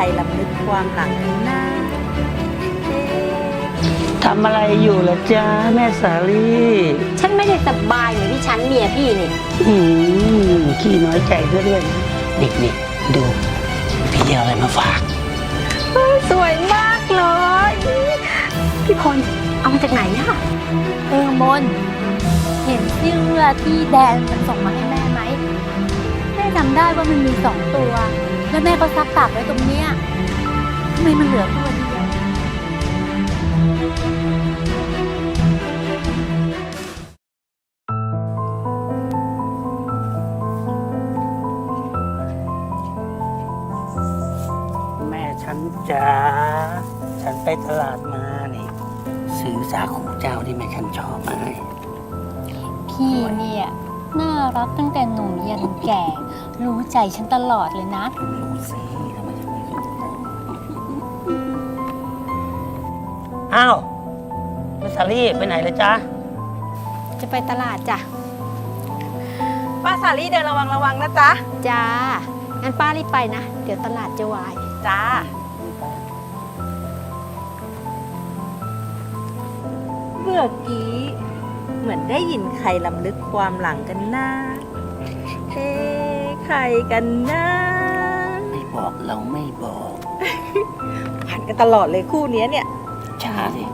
รลำลึกความหลังกันนะเอ๊ะทำอะไรอยู่ล่ะจ๊ะแม่สาลีฉันไม่ได้สบายเหมือนที่ฉันเมียพี่นี่ อืมขี้น้อยใจด้วยด้วยนะนี่นี่ดูพี่เอาอะไรมาฝาก สวยมากเลย พี่พลเอามาจากไหนอะเออมน เห็นเสื้อที่แดนมันส่งมาให้แม่ไหมแม่จำได้ว่ามันมีสองตัว แล้วแม่ก็ซักตากไว้ตรงเนี้ยทำไมมันเหลือตัวเดียวแม่ฉันจ๋าฉันไปตลาดมานี่ซื้อสาคูเจ้าที่แม่ฉันชอบมาให้ พี่เนี่ย น่ารักตั้งแต่หนุ่มยันแก่ รู้ใจฉันตลอดเลยนะ รู้สิทำไมจะไม่รู้อ้าวแม่สาลีไปไหนเลยจ๊ะ จะไปตลาดจ้ะ ป้าสาลี่เดินระวังระวังนะจ๊ะ จ้า งั้นป้ารีบไปนะ เดี๋ยวตลาดจะวาย จ้า เมื่อกี้ เหมือนได้ยินใครลำลึกความหลังกันนะเอ๊ะ ใครกันนะ ไม่บอกเราไม่บอกผ่านกันตลอดเลยคู่เนี้ยเนี่ย ช้าสิ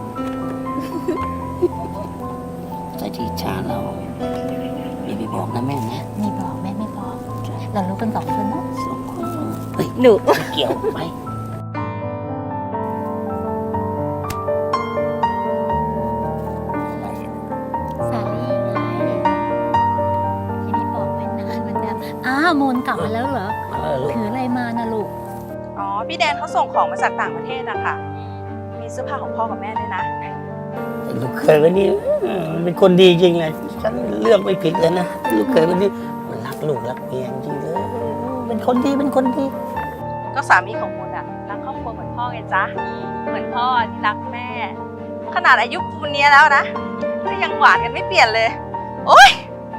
ใจที่ช้าเราอย่าไปบอกนะแม่นะไม่บอกแม่ไม่บอก เรารู้กันสองคนนะสองคนเฮ้ยหนูไม่เกี่ยวไป แบบอ้าวมนกลับมาแล้วเหรอเออลูกถืออะไรมานะลูก อ๋อ พี่แดนเขาส่งของมาจากต่างประเทศนะคะมีเสื้อผ้าของพ่อกับแม่ด้วยนะลูกเคยคนนี้เออมันเป็นคนดีจริงเลยฉันเลือกไม่ผิดเลยนะลูกเคยคนนี้มันรักลูกรักเมียจริงเลยเป็นคนดีเป็นคนดี ก็สามีของมนอะรักครอบครัวเหมือนพ่อไงจ๊ะเหมือนพ่อที่รักแม่ ขนาดอายุปูนเนี้ยแล้วนะก็ยังหวานกันไม่เปลี่ยนเลย โอ๊ย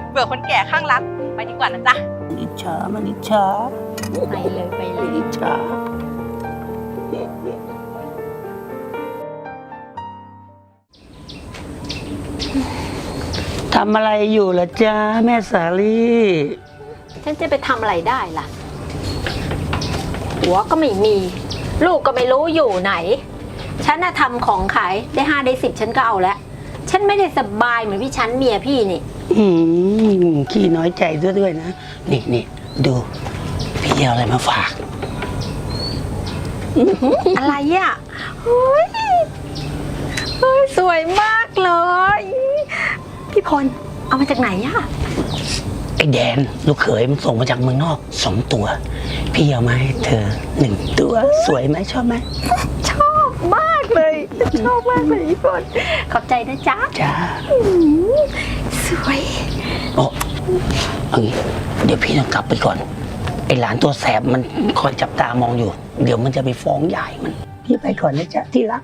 เบื่อคนแก่ข้างรักไปดีกว่านะจ๊ะ อิจฉามันอิจฉาไปเลยไปเลยอิจฉาทำอะไรอยู่ล่ะจ๊ะแม่สาลีฉันจะไปทำอะไรได้ล่ะ หัวก็ไม่มี ลูกก็ไม่รู้อยู่ไหน ฉันน่ะทำของขายได้ห้าได้สิบฉันก็เอาแล้ว ฉันไม่ได้สบายเหมือนพี่ฉันเมียพี่นี่ อืมขี้น้อยใจด้วยด้วยนะ นี่นี่ดู พี่เอาอะไรมาฝาก อะไรอะเฮ้ยเฮ้ยสวยมากเลย พี่พล เอามาจากไหนอะ ไอ้แดน ลูกเขยมันส่งมาจากเมืองนอกสองตัว พี่เอามาให้เธอหนึ่งตัวสวยไหมชอบไหมชอบมากเลย ชอบมากเลยพี่พล ขอบใจนะจ๊ะ จ้า สวย โอ้เอางี้เดี๋ยวพี่ต้องกลับไปก่อน ไอ้หลานตัวแสบมันคอยจับตามองอยู่ เดี๋ยวมันจะไปฟ้องยายมัน พี่ไปก่อนนะจ๊ะที่รัก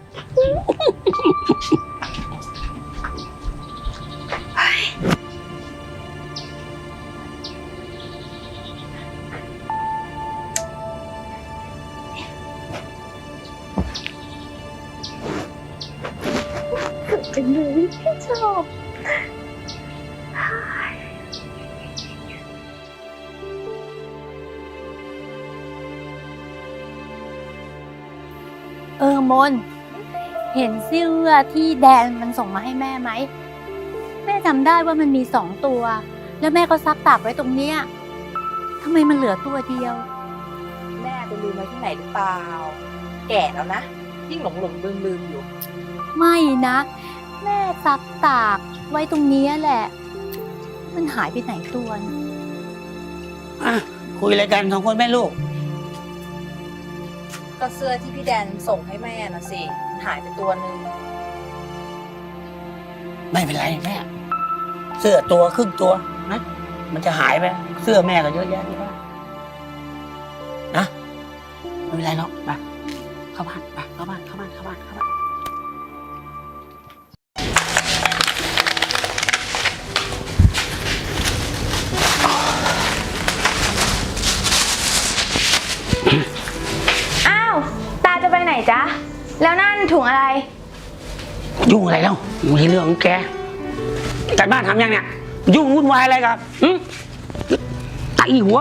จังเลยชอบ เออมน เห็นเสื้อที่แดนมันส่งมาให้แม่ไหม แม่จำได้ว่ามันมีสองตัว แล้วแม่ก็ซักตากไว้ตรงเนี้ยทำไมมันเหลือตัวเดียว แม่ไปลืมไว้ที่ไหนหรือเปล่า แก่แล้วนะ ยิ่งหลงหลงลืมลืมๆอยู่ ไม่นะ แม่ซักตากไว้ตรงเนี้ยแหละ มันหายไปไหนตัวนึงอะคุยอะไรกันสองคนแม่ลูก ก็เสื้อที่พี่แดนส่งให้แม่นะสิหายไปตัวหนึ่งไม่เป็นไรแม่ เสื้อตัวครึ่งตัวนะมันจะหายไปเสื้อแม่ก็เยอะแยะที่บ้านนะไม่เป็นไรหรอกไปเข้าบ้านไปเข้าบ้านเข้าบ้านเข้าบ้านเข้าบ้าน แล้วนั่นถุงอะไร ยุ่งอะไรแล้วม่ใช่เรื่องของแกจัดบ้านทำยังเนี่ย ยุ่งวุ่นวายอะไรกับอืมตีหัว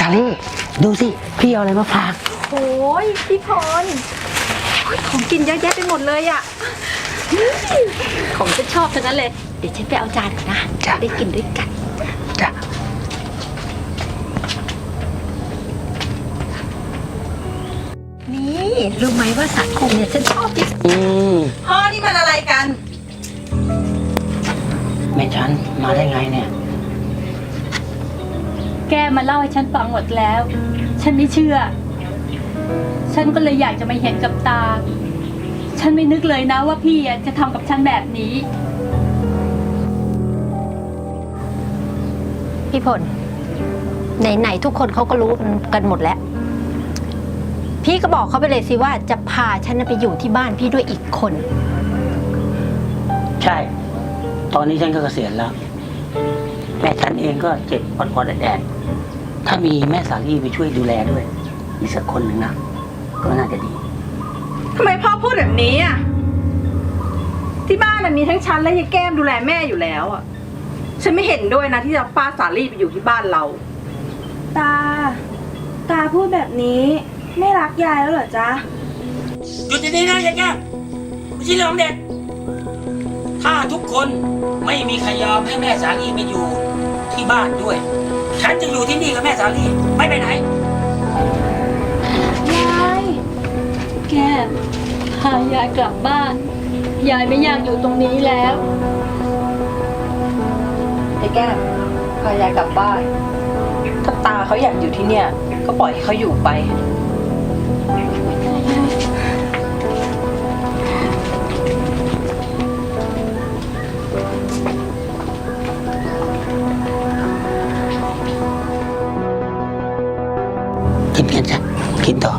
สาลี่ดูสิ พี่เอาอะไรมาฝากโอ้ยพี่พรของกินเยอะแยะไปหมดเลยอะของฉันชอบทั้งนั้นเลย เดี๋ยวฉันไปเอาจานก่อนนะจ้ะได้กินด้วยกันจ้ะนี่รู้ไหมว่าสัตว์คงเนี่ยฉันชอบที่สุดอืมพ่อนี่มันอะไรกัน แม่ฉันมาได้ไงเนี่ย แกมาเล่าให้ฉันฟังหมดแล้ว ฉันไม่เชื่อ ฉันก็เลยอยากจะมาเห็นกับตา ฉันไม่นึกเลยนะว่าพี่อะจะทำกับฉันแบบนี้ พี่พลไหนๆทุกคนเขาก็รู้กันหมดแล้ว พี่ก็บอกเขาไปเลยสิว่าจะพาฉันน่ะไปอยู่ที่บ้านพี่ด้วยอีกคน ใช่ ตอนนี้ฉันก็เกษียณแล้วแม่ฉันเองก็เจ็บปอดปอดแดดๆถ้ามีแม่สาลี่ไปช่วยดูแลด้วย อีกสักคนหนึ่งนะ ก็น่าจะดี ทำไมพ่อพูดแบบนี้อะ ที่บ้านน่ะมีทั้งฉันและยายแก้มดูแลแม่อยู่แล้วอะ ฉันไม่เห็นด้วยนะที่จะป้าสาลี่ไปอยู่ที่บ้านเรา ตา ตาพูดแบบนี้ ไม่รักยายแล้วเหรอจ๊ะ หยุดดีๆนะยายแก้วไม่ใช่เรื่องของเด็ก ถ้าทุกคนไม่มีใครยอมให้แม่สาลีไปอยู่ที่บ้านด้วย ฉันจะอยู่ที่นี่กับแม่สาลีไม่ไปไหน ยาย แก้มพายายกลับบ้าน ยายไม่อยากอยู่ตรงนี้แล้ว ไอ้แก้มพายายกลับบ้าน ถ้าตาเขาอยากอยู่ที่เนี่ย ก็ปล่อยให้เขาอยู่ไป กันจ้ะกินต่อ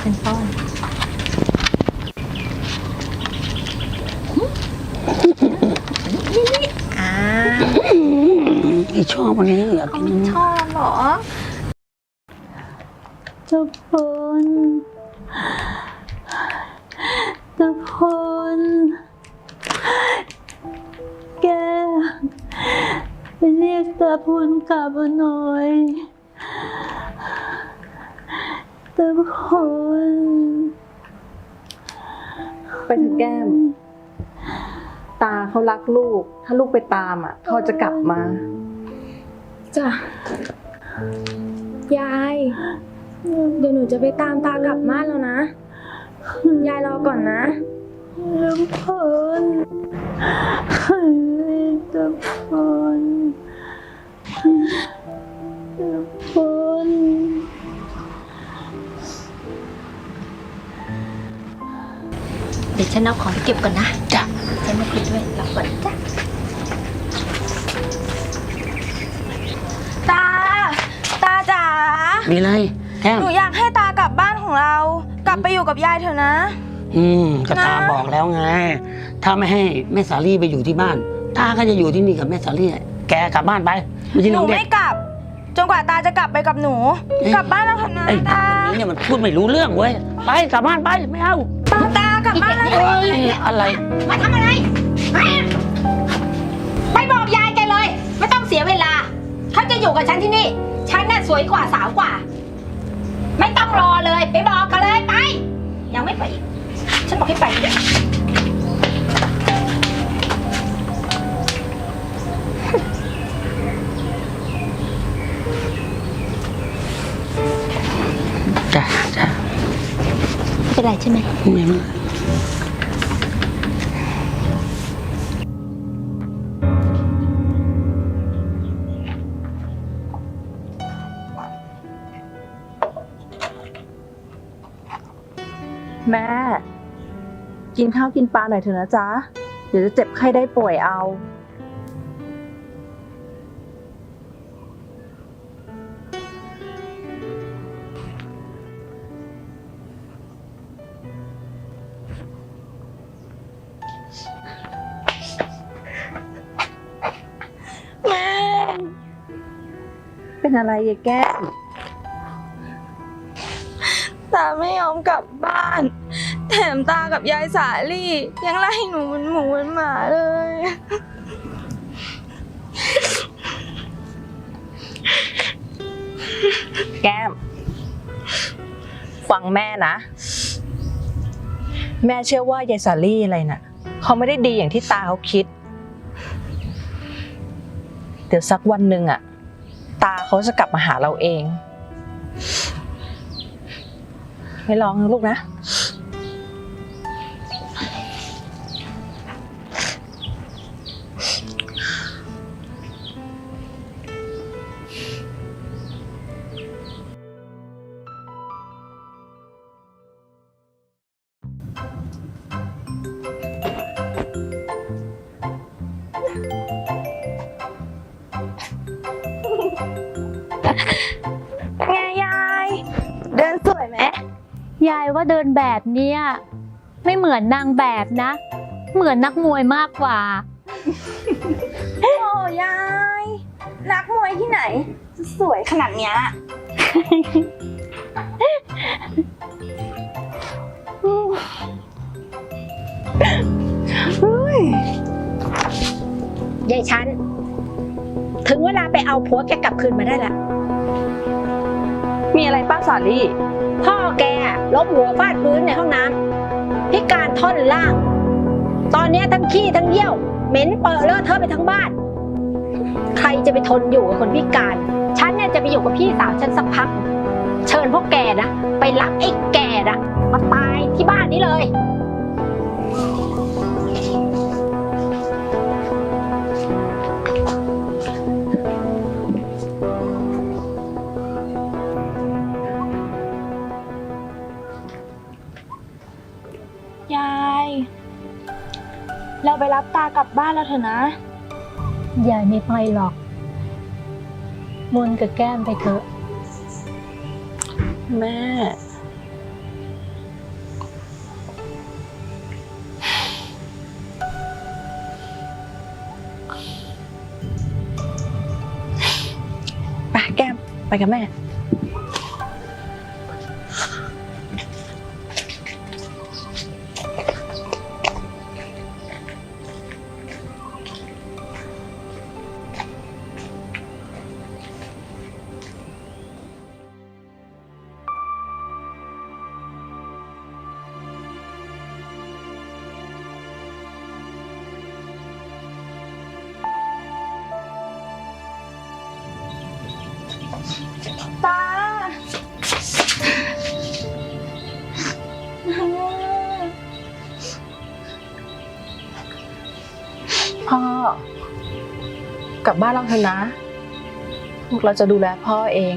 เป็นป้อนอ่าพี่ชอบวันนี้อยากกินชอบเหรอทุกคนทุกคนแกไปเรียกตาพูนกลับมาหน่อย ทุกคนไปเถอะแก้ม ตาเขารักลูก ถ้าลูกไปตามอะเขาจะกลับมา จ้ะ ยาย เดี๋ยวหนูจะไปตามตากลับบ้านแล้วนะ ยายรอก่อนนะ ทุกคนทุกคนทุก ดี๋ยวฉันเอาของไปเก็บก่อนนะ จ้ะ ฉันไม่คุยด้วยรับก่อนจ้ะ ตา ตาจ๋า มีอะไรแก้มหนูอยากให้ตากลับบ้านของเรา กลับไปอยู่กับยายเถอะนะ อืมก็ตานะ บอกแล้วไง ถ้าไม่ให้แม่สาลี่ไปอยู่ที่บ้าน ตาก็จะอยู่ที่นี่กับแม่สาลี่ แกกลับบ้านไปไม่ใช่หเรื่นูองเด็ไม่ก กลับ จนกว่าตาจะกลับไปกับหนู เอ๊ะ กลับบ้านเราเถอะนะไอ้ตา คนนี้เนี่ยมันพูดไม่รู้เรื่องเว้ย ไปกลับบ้านไปไม่เอาตากลับบ้านเราเถเอ้อะยอะไรมาทำอะไรมาไปบอกยายแกเลย ไม่ต้องเสียเวลา เขาจะอยู่กับฉันที่นี่ ฉันน่ะสวยกว่าสาวกว่า ไม่ต้องรอเลย ไปบอกกันเลยไป ยังไม่ไปอีก ฉันบอกให้ไปเนี่ยจ้ะจ้ะไม่เป็นไรใช่ไหมไม่เป็นไร กินข้าวกินปลาหน่อยเถอะนะจ๊ะ เดี๋ยวจะเจ็บไข้ได้ป่วยเอา เป็นอะไรยแก้ตาไม่ยอมกลับบ้าน แถมตากับยายสาลี่ ยังไล่หนูเหมือนหมูเหมือนหมาเลย แก้ม ฟังแม่นะ แม่เชื่อว่ายายสาลี่อะไรน่ะเขาไม่ได้ดีอย่างที่ตาเขาคิด เดี๋ยวสักวันหนึ่งอะตาเขาจะกลับมาหาเราเอง ไม่ร้องนะลูกนะ ยายว่าเดินแบบเนี้ยไม่เหมือนนางแบบนะ เหมือนนักมวยมากกว่า โอ้ยาย นักมวยที่ไหน สวยขนาดเนี้ยยายชัน ถึงเวลาไปเอาผัวแกกลับคืนมาได้ละ มีอะไรป้าสาลี่ พ่อแก ล้มหัวฟาดพื้นในห้องน้ำพิการท่อนล่าง ตอนนี้ทั้งขี้ทั้งเยี่ยว เหม็นเปรอะเลอะเทอะไปทั้งบ้าน ใครจะไปทนอยู่กับคนพิการ ฉันเนี่ยจะไปอยู่กับพี่สาวฉันสักพัก เชิญพวกแกนะ ไปรับไอ้แกนะมาตายที่บ้านนี้เลย เราไปรับตากลับบ้านแล้วเถอะนะ ยายไม่ไปหรอก มนต์กับแก้มไปเถอะ แม่ ไปแก้ม ไปกับแม่ พ่อกลับบ้านเราเถอะนะ พวกเราจะดูแลพ่อเอง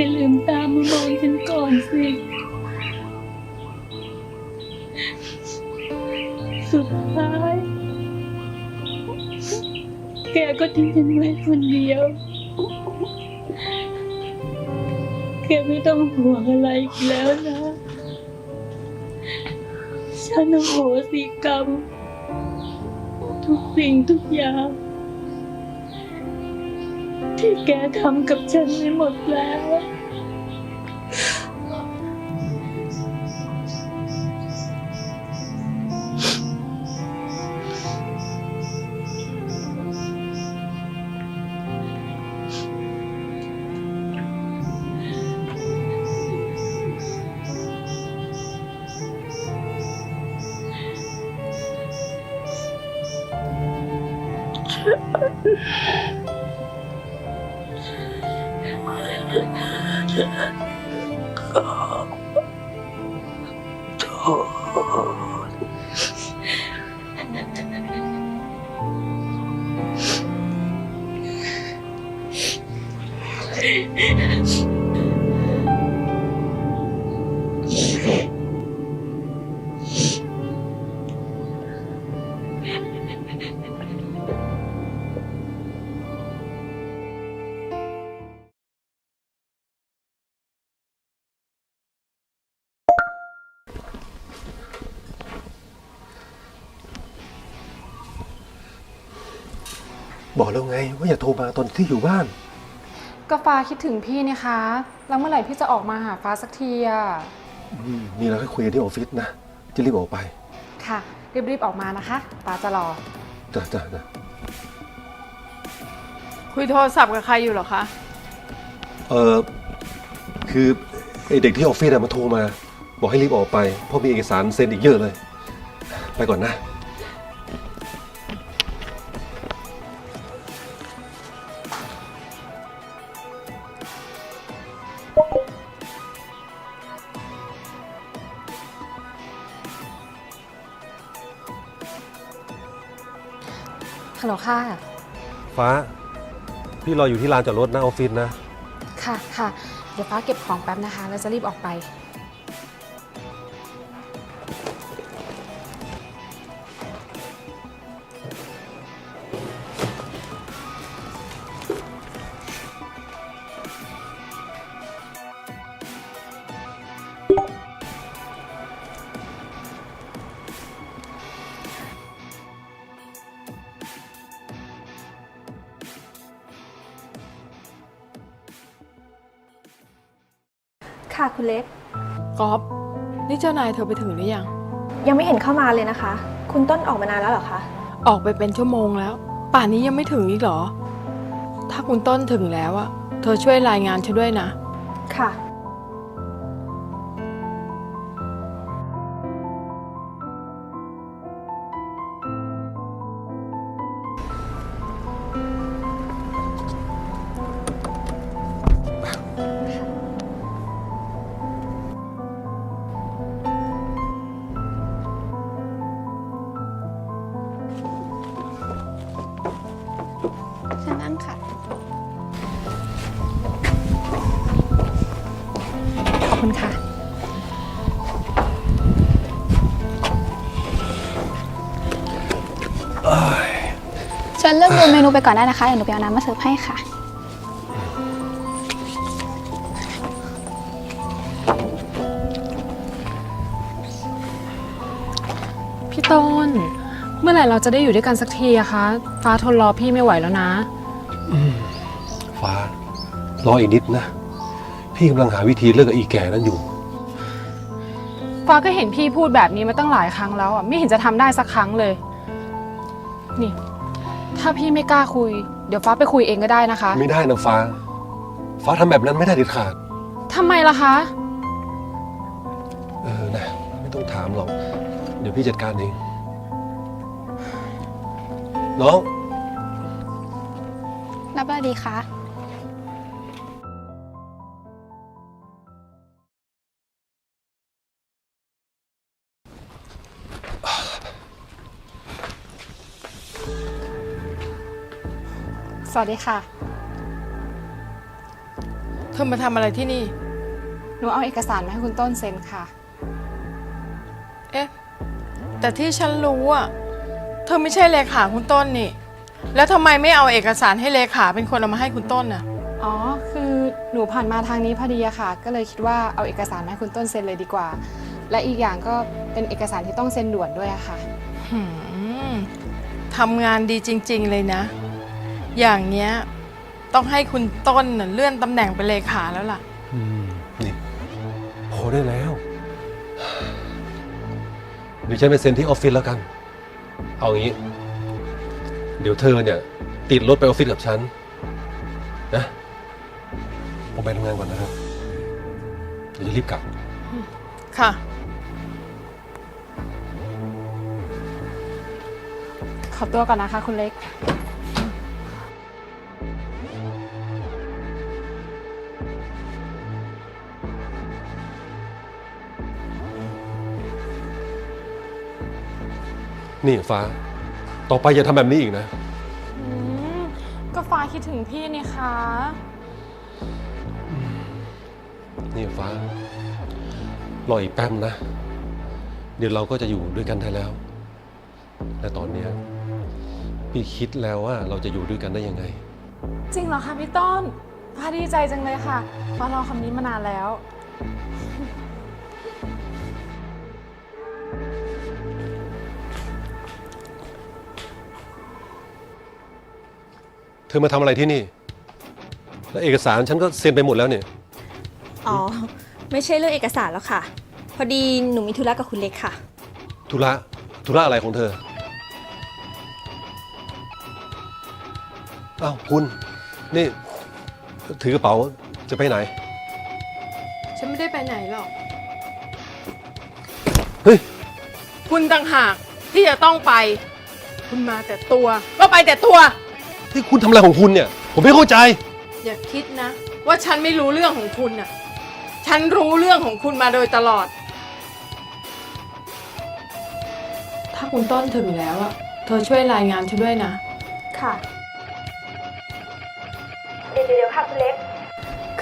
กลืมตามมามองฉันก่อนสิ สุดท้าย แกก็ทิ้งฉันไว้คนเดียว แกไม่ต้องห่วงอะไรอีกแล้วนะ ฉันโหสิกรรม ทุกสิ่งทุกอย่าง ที่แกทำกับฉันไปหมดแล้ว บอกแล้วไงว่าอย่าโทรมาตอนที่อยู่บ้าน ก็ฟ้าคิดถึงพี่นี่คะ แล้วเมื่อไหร่พี่จะออกมาหาฟ้าสักทีอะอืมมีอะไรก็คุยกันที่ออฟฟิศนะ จะรีบออกไปค่ะ รีบๆออกมานะคะ ฟ้าจะรอ จ้ะจ้ะจ้ะคุยโทรศัพท์กับใครอยู่เหรอคะ เออคือไอเด็กที่ออฟฟิศอะมาโทรมา บอกให้รีบออกไปเพราะมีเอกสารเซ็นอีกเยอะเลย ไปก่อนนะ ค่ะ ฟ้า พี่รออยู่ที่ลานจอดรถหน้าออฟฟิศนะ ค่ะค่ะ เดี๋ยวฟ้าเก็บของแป๊บนะคะ แล้วจะรีบออกไป ค่ะคุณเล็กก๊อฟนี่เจ้านายเธอไปถึงหรือยัง ยังไม่เห็นเข้ามาเลยนะคะ คุณต้นออกมานานแล้วเหรอคะ ออกไปเป็นชั่วโมงแล้ว ป่านนี้ยังไม่ถึงอีกเหรอ ถ้าคุณต้นถึงแล้วอะเธอช่วยรายงานฉันด้วยนะค่ะ คุณค่ะฉันเลือกดูเมนูไปก่อนได้นะคะ เดี๋ยวหนูไปเอาน้ำมาเสิร์ฟให้ค่ะ พี่ต้น เมื่อไหร่เราจะได้อยู่ด้วยกันสักทีอะคะ ฟ้าทนรอพี่ไม่ไหวแล้วนะ ฟ้ารออีกนิดนะ พี่กำลังหาวิธีเลิกกับอีแก่นั้นอยู่ ฟ้าก็เห็นพี่พูดแบบนี้มาตั้งหลายครั้งแล้วอะไม่เห็นจะทำได้สักครั้งเลย นี่ ถ้าพี่ไม่กล้าคุย เดี๋ยวฟ้าไปคุยเองก็ได้นะคะไม่ได้นะฟ้า ฟ้าทำแบบนั้นไม่ได้เด็ดขาด ทำไมล่ะคะ เออนะไม่ต้องถามหรอก เดี๋ยวพี่จัดการเอง น้อง รับอะไรดีคะ สวัสดีค่ะ เธอมาทำอะไรที่นี่ หนูเอาเอกสารมาให้คุณต้นเซ็นค่ะ เอ๊ะ แต่ที่ฉันรู้อะเธอไม่ใช่เลขาคุณต้นนี่ แล้วทำไมไม่เอาเอกสารให้เลขาเป็นคนเอามาให้คุณต้นน่ะ อ๋อ คือหนูผ่านมาทางนี้พอดีอะค่ะ ก็เลยคิดว่าเอาเอกสารมาให้คุณต้นเซ็นเลยดีกว่า และอีกอย่างก็เป็นเอกสารที่ต้องเซ็นด่วนด้วยอะค่ะ หืมทำงานดีจริง ๆ เลยนะ อย่างเนี้ยต้องให้คุณต้นน่ะเลื่อนตำแหน่งเป็นเลขาแล้วล่ะ อืมนี่พอได้แล้วเดี๋ยวฉันไปเซ็นที่ออฟฟิศแล้วกัน เอางี้ เดี๋ยวเธอเนี่ย ติดรถไปออฟฟิศกับฉัน นะ ผมไปทำงานก่อนนะครับ เดี๋ยวจะรีบกลับ ค่ะ ขอตัวก่อนนะคะคุณเล็ก นี่ฟ้า ต่อไปอย่าทำแบบนี้อีกนะ อืมก็ฟ้าคิดถึงพี่นี่คะ นี่ฟ้ารออีกแป๊บนะ เดี๋ยวเราก็จะอยู่ด้วยกันได้แล้ว และตอนเนี้ยพี่คิดแล้วว่าเราจะอยู่ด้วยกันได้ยังไง จริงเหรอคะพี่ต้นฟ้าดีใจจังเลยค่ะฟ้ารอคำนี้มานานแล้ว เธอมาทำอะไรที่นี่ แล้วเอกสารฉันก็เซ็นไปหมดแล้วเนี่ย อ๋อ ไม่ใช่เรื่องเอกสารแล้วค่ะ พอดีหนูมีธุระกับคุณเล็กค่ะ ธุระ ธุระอะไรของเธอ อ้าวคุณ นี่ ถือกระเป๋าจะไปไหน ฉันไม่ได้ไปไหนหรอก เฮ้ย คุณต่างหากที่จะต้องไป คุณมาแต่ตัว ก็ไปแต่ตัว ที่คุณทำอะไรของคุณเนี่ย ผมไม่เข้าใจ อย่าคิดนะ ว่าฉันไม่รู้เรื่องของคุณน่ะ ฉันรู้เรื่องของคุณมาโดยตลอด ถ้าคุณต้นถึงแล้วอะเธอช่วยรายงานฉันด้วยนะ ค่ะ เดี๋ยวเดี๋ยวค่ะคุณเล็ก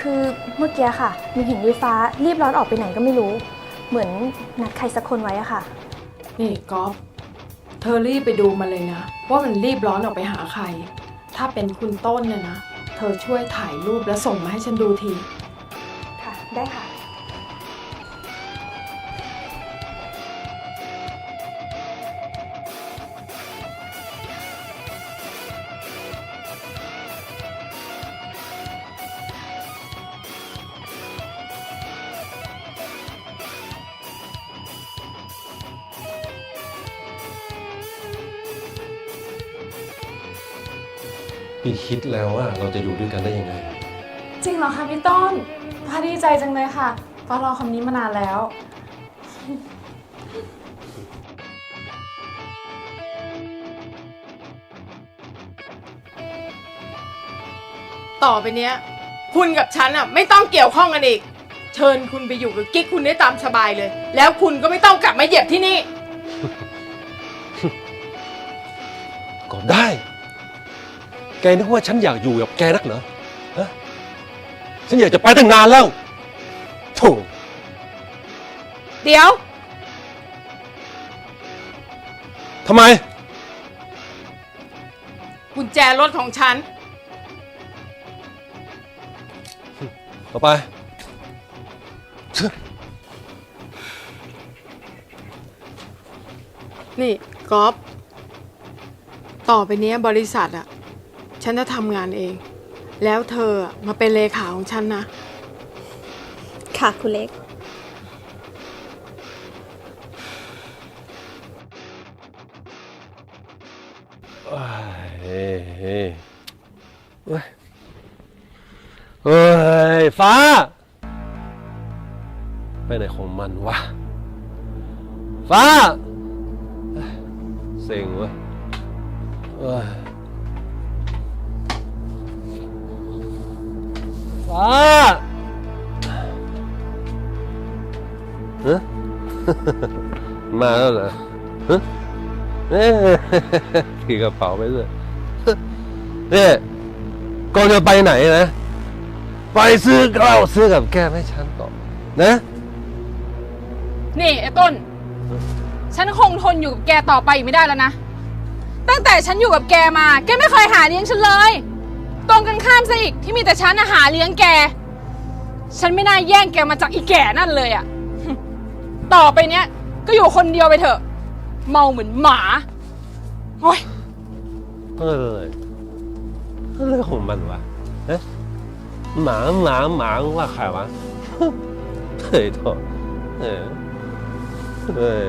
คือเมื่อกี้ค่ะหนูเห็นยายฟ้ารีบร้อนออกไปไหนก็ไม่รู้ เหมือนนัดใครสักคนไว้อะค่ะ นี่ก๊อฟเธอรีบไปดูมาเลยนะ ว่ามันรีบร้อนออกไปหาใคร ถ้าเป็นคุณต้นเนี่ยนะ เธอช่วยถ่ายรูปแล้วส่งมาให้ฉันดูที ค่ะ ได้ค่ะ คิดแล้วว่าเราจะอยู่ด้วยกันได้ยังไง จริงเหรอคะพี่ต้นฟ้าดีใจจังเลยค่ะฟ้ารอคำนี้มานานแล้ว ต่อไปเนี้ย คุณกับฉันอะไม่ต้องเกี่ยวข้องกันอีก เชิญคุณไปอยู่กับกิ๊กคุณได้ตามสบายเลย แล้วคุณก็ไม่ต้องกลับมาเหยียบที่นี่ ก็ได้ แกนึกว่าฉันอยากอยู่กับแกนักเหรอฮะฉันอยากจะไปตั้งนานแล้วโธ่เดี๋ยว ทำไม กุญแจรถของฉันเอาไปนี่ก๊อฟต่อไปเนี้ยบริษัทอะ ฉันจะทำงานเอง แล้วเธออะมาเป็นเลขาของฉันนะ ค่ะคุณเล็กเอ้ยเฮ้ยเฮ้ยเฮ้ย ฟ้า ไปไหนของมันวะ ฟ้าเอ้ยเซ็งเวะเอ้ย ฟ้าเฮ้มาแล้วเหรอฮะเอ๊ะถือกระเป๋าไปด้วยเนี่ยก่อนจะไปไหนนะ ไปซื้อเหล้าซื้อกับแก้มให้ฉันต่อ นะ นี่ไอ้ต้น ฉันคงทนอยู่กับแกต่อไปอีกไม่ได้แล้วนะ ตั้งแต่ฉันอยู่กับแกมา แกไม่เคยหาเลี้ยงฉันเลย ตรงกันข้ามซะอีกที่มีแต่ฉันน่ะหาเลี้ยงแก ฉันไม่น่าแย่งแกมาจากอีแก่นั่นเลยอะ ต่อไปเนี้ย ก็อยู่คนเดียวไปเถอะ เมาเหมือนหมาโอ้ยเออเรื่องของมันวะเอ๊ะหมาหมาหมาว่าใครวะ เฮ้ยโถเออเฮ้ย